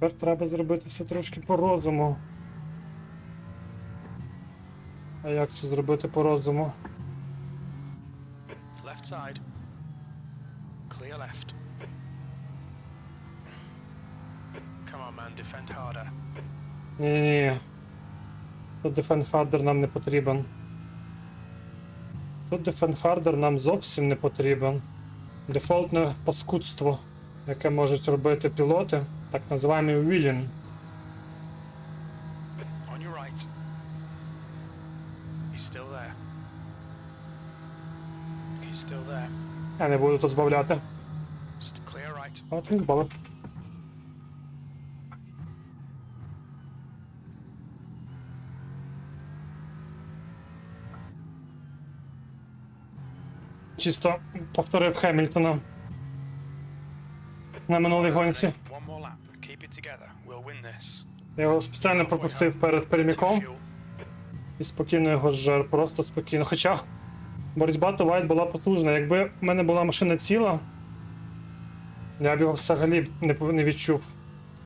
Тепер треба зробити все трошки по розуму. А як це зробити по розуму? Left side. Clear left. Come on, man, defend harder. Ні-ні-ні. Тут Defend Harder нам не потрібен. Тут Defend Harder нам зовсім не потрібен. Дефолтне паскудство, яке можуть робити пілоти, так still there. Я не буду тут збавляти. От він збавив. Чисто повторив Хемільтона на минулій гонці. Я його спеціально пропустив перед переміком і спокійно його зжер, просто спокійно. Хоча боротьба Тувайт була потужна. Якби в мене була машина ціла, я б його взагалі не відчув.